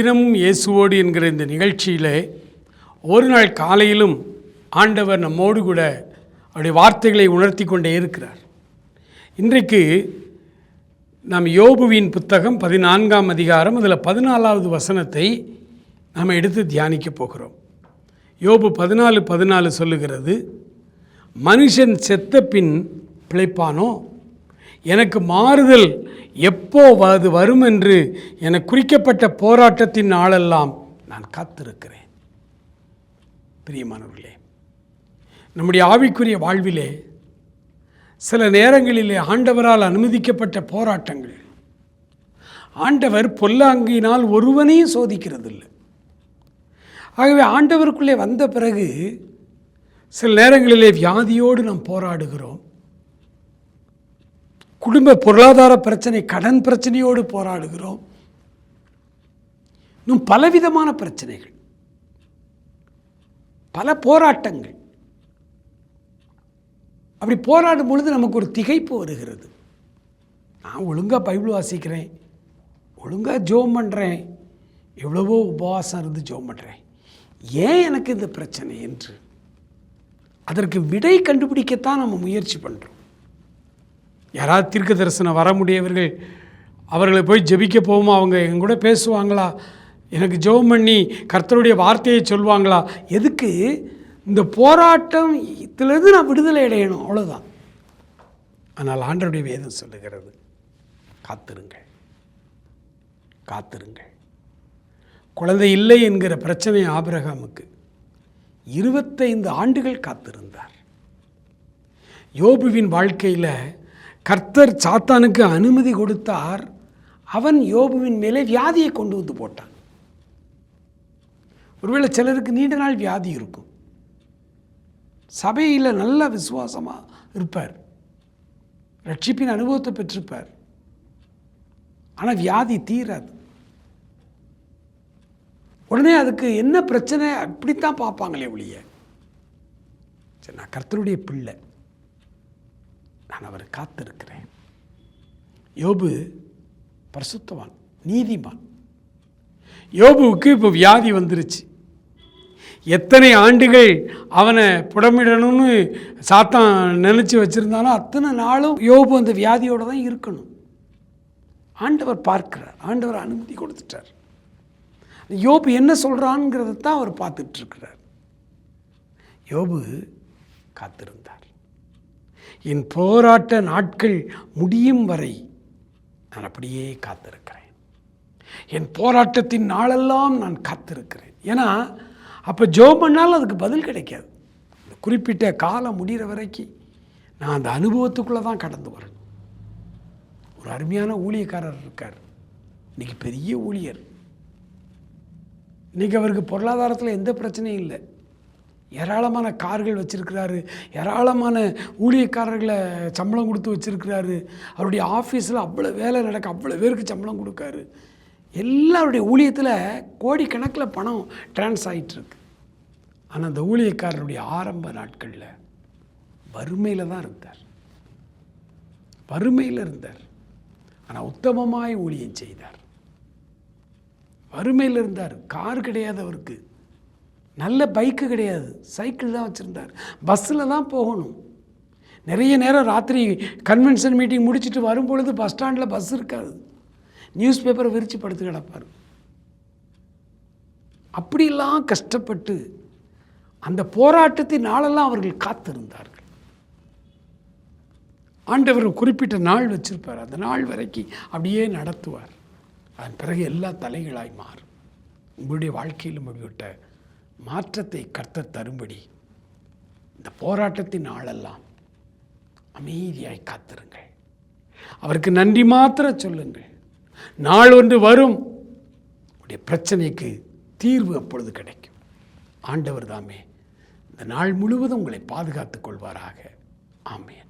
தினமும் இயேசுவோடு என்கிற இந்த நிகழ்ச்சியிலே ஒரு நாள் காலையிலும் ஆண்டவர் நம்மோடு கூட அவருடைய வார்த்தைகளை உணர்த்தி கொண்டே இருக்கிறார். இன்றைக்கு நாம் யோபுவின் புத்தகம் பதினான்காம் அதிகாரம் அதில் பதினாலாவது வசனத்தை நாம் எடுத்து தியானிக்க போகிறோம். யோபு பதினாலு பதினாலு சொல்லுகிறது மனுஷன் செத்த பின் பிழைப்பானோ? எனக்கு மாறுதல் எப்போ அது வரும் என்று என குறிக்கப்பட்ட போராட்டத்தின் நாளெல்லாம் நான் காத்திருக்கிறேன். பிரியமானவர்களே நம்முடைய ஆவிக்குரிய வாழ்விலே சில நேரங்களிலே ஆண்டவரால் அனுமதிக்கப்பட்ட போராட்டங்கள் ஆண்டவர் பொல்லாங்கினால் ஒருவனையும் சோதிக்கிறதில்லை. ஆகவே ஆண்டவருக்குள்ளே வந்த பிறகு சில நேரங்களிலே வியாதியோடு நாம் போராடுகிறோம். குடும்ப பொருளாதார பிரச்சனை கடன் பிரச்சனையோடு போராடுகிறோம். இன்னும் பலவிதமான பிரச்சனைகள். பல போராட்டங்கள். அப்படி போராடும் பொழுது நமக்கு ஒரு திகைப்பு வருகிறது. நான் ஒழுங்காக பைபிள் வாசிக்கிறேன். ஒழுங்காக ஜோம் பண்ணுறேன் எவ்வளவோ உபவாசம் இருந்து ஜோம் பண்ணுறேன் ஏன் எனக்கு இந்த பிரச்சனை என்று? அதற்கு விடை கண்டுபிடிக்கத்தான் நம்ம முயற்சி பண்ணுறோம் யாராவது தீர்க்க தரிசனம் வர முடியவர்கள் அவர்களை போய் ஜெபிக்க போவோமா? அவங்க எங்கூட பேசுவாங்களா? எனக்கு ஜெபம் பண்ணி கர்த்தருடைய வார்த்தையை சொல்லுவாங்களா எதுக்கு? இந்த போராட்டம் இதுலேருந்து நான் விடுதலை அடையணும். அவ்வளோதான் ஆனால் ஆண்டருடைய வேதம் சொல்லுகிறது காத்திருங்கள். காத்திருங்கள். குழந்தை இல்லை என்கிற பிரச்சனை ஆபிரகாமுக்கு. இருபத்தைந்து ஆண்டுகள் காத்திருந்தார். யோபுவின் வாழ்க்கையில் கர்த்தர் சாத்தானுக்கு அனுமதி கொடுத்தார். அவன் யோபுவின் மேலே வியாதியை கொண்டு வந்து போட்டான். ஒருவேளை சிலருக்கு நீண்ட நாள் வியாதி இருக்கும். சபையில் நல்ல விசுவாசமாக இருப்பார். ரட்சிப்பின் அனுபவத்தை பெற்றிருப்பார். ஆனால் வியாதி தீராது. உடனே அதுக்கு என்ன பிரச்சனை? அப்படித்தான் பார்ப்பாங்களே ஒழிய. சரி நான் கர்த்தருடைய பிள்ளை. நான் அவரை காத்திருக்கிறேன். யோபு பரிசுத்தவான் நீதிமான். யோபுவுக்கு இப்போ வியாதி வந்துருச்சு. எத்தனை ஆண்டுகள் அவனை புடமிடணும்னு சாத்தான் நினச்சி வச்சுருந்தாலும் அத்தனை நாளும் யோபு அந்த வியாதியோடு தான் இருக்கணும். ஆண்டவர் பார்க்கிறார் ஆண்டவர் அனுமதி கொடுத்துட்டார். யோபு என்ன சொல்கிறான்ங்கிறத தான் அவர் பார்த்துட்ருக்கிறார் யோபு காத்திருந்தார். என் போராட்ட நாட்கள் முடியும் வரை நான் அப்படியே காத்திருக்கிறேன். என் போராட்டத்தின் நாளெல்லாம் நான் காத்திருக்கிறேன். ஏன்னா அப்போ ஜோ பண்ணாலும் அதுக்கு பதில் கிடைக்காது. இந்த குறிப்பிட்ட காலம் முடிகிற வரைக்கும் நான் அந்த அனுபவத்துக்குள்ளே தான் கடந்து வரேன் ஒரு அருமையான ஊழியக்காரர் இருக்கார். இன்றைக்கி பெரிய ஊழியர். இன்றைக்கி அவருக்கு பொருளாதாரத்தில் எந்த பிரச்சனையும் இல்லை. ஏராளமான கார்கள் வச்சுருக்கிறாரு. ஏராளமான ஊழியக்காரர்களை சம்பளம் கொடுத்து வச்சுருக்கிறாரு. அவருடைய ஆஃபீஸில் அவ்வளோ வேலை நடக்க அவ்வளோ பேருக்கு சம்பளம் கொடுக்காரு. எல்லாருடைய ஊழியத்தில் கோடிக்கணக்கில் பணம் ட்ரான்ஸ் ஆகிட்டுருக்கு ஆனால் அந்த ஊழியக்காரருடைய ஆரம்ப நாட்களில் வறுமையில் தான் இருந்தார். வறுமையில் இருந்தார். ஆனால் உத்தமமாய் ஊழியம் செய்தார். வறுமையில் இருந்தார். கார் கிடையாது அவருக்கு. நல்ல பைக்கு கிடையாது. சைக்கிள் தான் வச்சுருந்தார். பஸ்ஸில் தான் போகணும். நிறைய நேரம் ராத்திரி கன்வென்ஷன் மீட்டிங் முடிச்சுட்டு வரும்பொழுது பஸ் ஸ்டாண்டில் பஸ் இருக்காது. நியூஸ் பேப்பரை விரித்து படுத்து கிடப்பார். அப்படியெல்லாம் கஷ்டப்பட்டு அந்த போராட்டத்தின் நாளெல்லாம் அவர்கள் காத்திருந்தார்கள். ஆண்டவர் குறிப்பிட்ட நாள் வச்சிருப்பார். அந்த நாள் வரைக்கும் அப்படியே நடத்துவார். அதன் பிறகு எல்லா தலைகளாய் மாறும். உங்களுடைய வாழ்க்கையிலும் அப்படிப்பட்ட மாற்றத்தை கர்த்தர் தரும்படி இந்த போராட்டத்தின் நாளெல்லாம் அமைதியாய் காத்திருங்கள். அவருக்கு நன்றி மாத்திர சொல்லுங்கள். நாள் ஒன்று வரும். உடைய பிரச்சனைக்கு தீர்வு அப்பொழுது கிடைக்கும். ஆண்டவர் தாமே இந்த நாள் முழுவதும் உங்களை பாதுகாத்துக் கொள்வாராக. ஆமேன்.